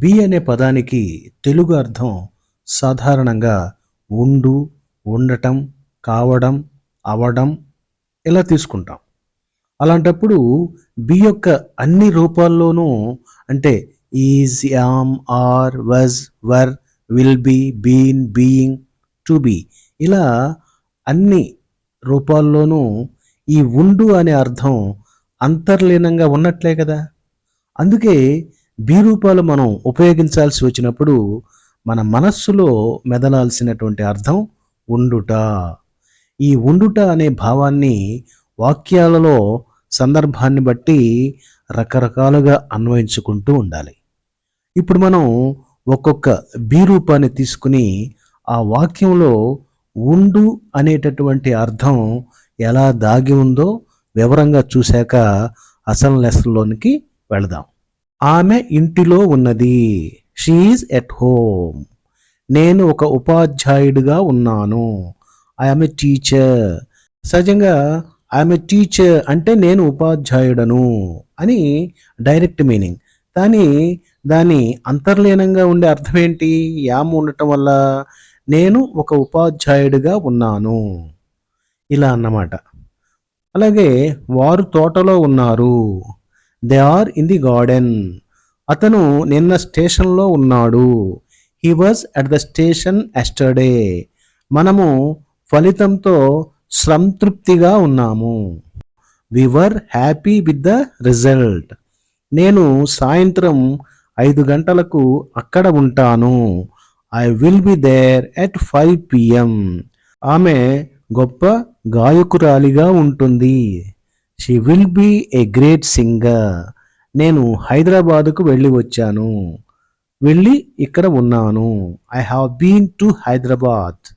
B అనే పదానికి తెలుగు అర్థం సాధారణంగా ఉండు ఉండటం కావడం అవడం ఇలా తీసుకుంటాం. అలాంటప్పుడు బి యొక్క అన్ని రూపాల్లోనూ అంటే is am are was were will be been being to be ఇలా అన్ని రూపాల్లోనూ ఈ ఉండు అనే అర్థం అంతర్లీనంగా ఉన్నట్లే కదా. అందుకే బి రూపాలు మనం ఉపయోగించాల్సి వచ్చినప్పుడు మన మనస్సులో మెదలాల్సినటువంటి అర్థం ఉండుట. ఈ ఉండుట అనే భావాన్ని వాక్యాలలో సందర్భాన్ని బట్టి రకరకాలుగా అన్వయించుకుంటూ ఉండాలి. ఇప్పుడు మనం ఒక్కొక్క బి రూపాన్ని తీసుకుని ఆ వాక్యంలో ఉండు అనేటటువంటి అర్థం ఎలా దాగి ఉందో వివరంగా చూశాక అసలు లెసన్లోనికి వెళదాం. ఆమె ఇంటిలో ఉన్నది. షీఈ్ ఎట్ హోమ్ నేను ఒక ఉపాధ్యాయుడిగా ఉన్నాను. ఐఎమ్ ఏ టీచర్ సహజంగా ఐఎమ్ ఏ టీచర్ అంటే నేను ఉపాధ్యాయుడను అని డైరెక్ట్ మీనింగ్ కానీ దాని అంతర్లీనంగా ఉండే అర్థం ఏంటి యామ్ ఉండటం వల్ల నేను ఒక ఉపాధ్యాయుడిగా ఉన్నాను. ఇలా అన్నమాట. అలాగే వారు తోటలో ఉన్నారు. They are in the garden అతను నిన్న స్టేషన్లో ఉన్నాడు. He was at the station yesterday మనము ఫలితంతో సంతృప్తిగా ఉన్నాము. We were happy with the result నేను సాయంత్రం ఐదు గంటలకు అక్కడ ఉంటాను. I will be there at five PM ఆమె గొప్ప గాయకురాలిగా ఉంటుంది. She will be a great singer నేను హైదరాబాదుకు వెళ్ళి వచ్చాను. వెళ్ళి ఇక్కడ ఉన్నాను. I have been to Hyderabad